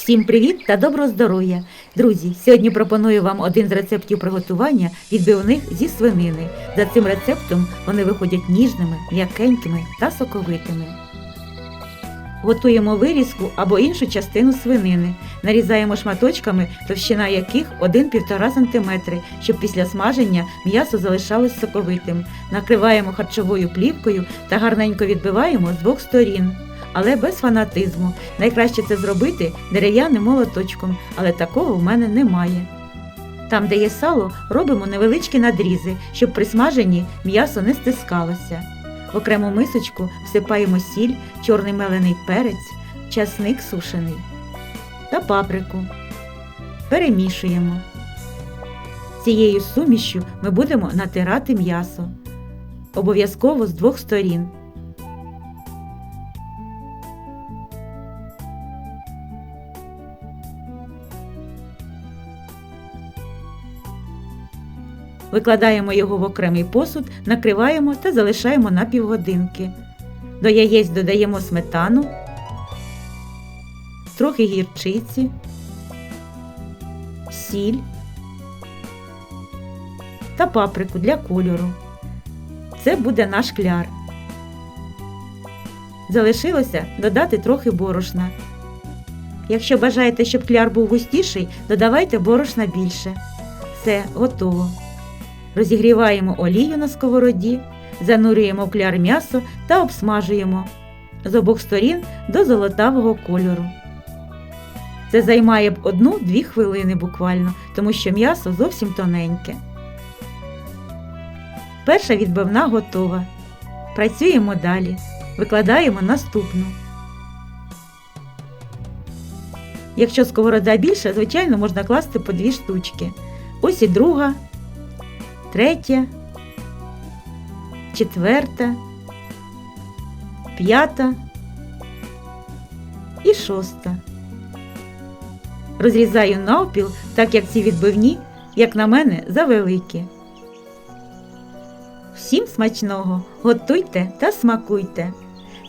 Всім привіт та доброго здоров'я! Друзі, сьогодні пропоную вам один з рецептів приготування відбивних зі свинини. За цим рецептом вони виходять ніжними, м'якенькими та соковитими. Готуємо вирізку або іншу частину свинини. Нарізаємо шматочками, товщина яких 1-1,5 см, щоб після смаження м'ясо залишалось соковитим. Накриваємо харчовою плівкою та гарненько відбиваємо з двох сторін. Але без фанатизму. Найкраще це зробити дерев'яним молоточком, але такого в мене немає. Там, де є сало, робимо невеличкі надрізи, щоб при смаженні м'ясо не стискалося. В окрему мисочку всипаємо сіль, чорний мелений перець, часник сушений та паприку. Перемішуємо. Цією сумішю ми будемо натирати м'ясо. Обов'язково з двох сторін. Викладаємо його в окремий посуд, накриваємо та залишаємо на півгодинки. До яєць додаємо сметану, трохи гірчиці, сіль та паприку для кольору. Це буде наш кляр. Залишилося додати трохи борошна. Якщо бажаєте, щоб кляр був густіший, додавайте борошна більше. Все, готово. Розігріваємо олію на сковороді, занурюємо в кляр м'ясо та обсмажуємо з обох сторін до золотавого кольору. Це займає б одну-дві хвилини буквально, тому що м'ясо зовсім тоненьке. Перша відбивна готова. Працюємо далі. Викладаємо наступну. Якщо сковорода більша, звичайно, можна класти по дві штучки. Ось і друга третя, четверта, п'ята і шоста. Розрізаю навпіл, так як ці відбивні, як на мене, завеликі. Всім смачного! Готуйте та смакуйте!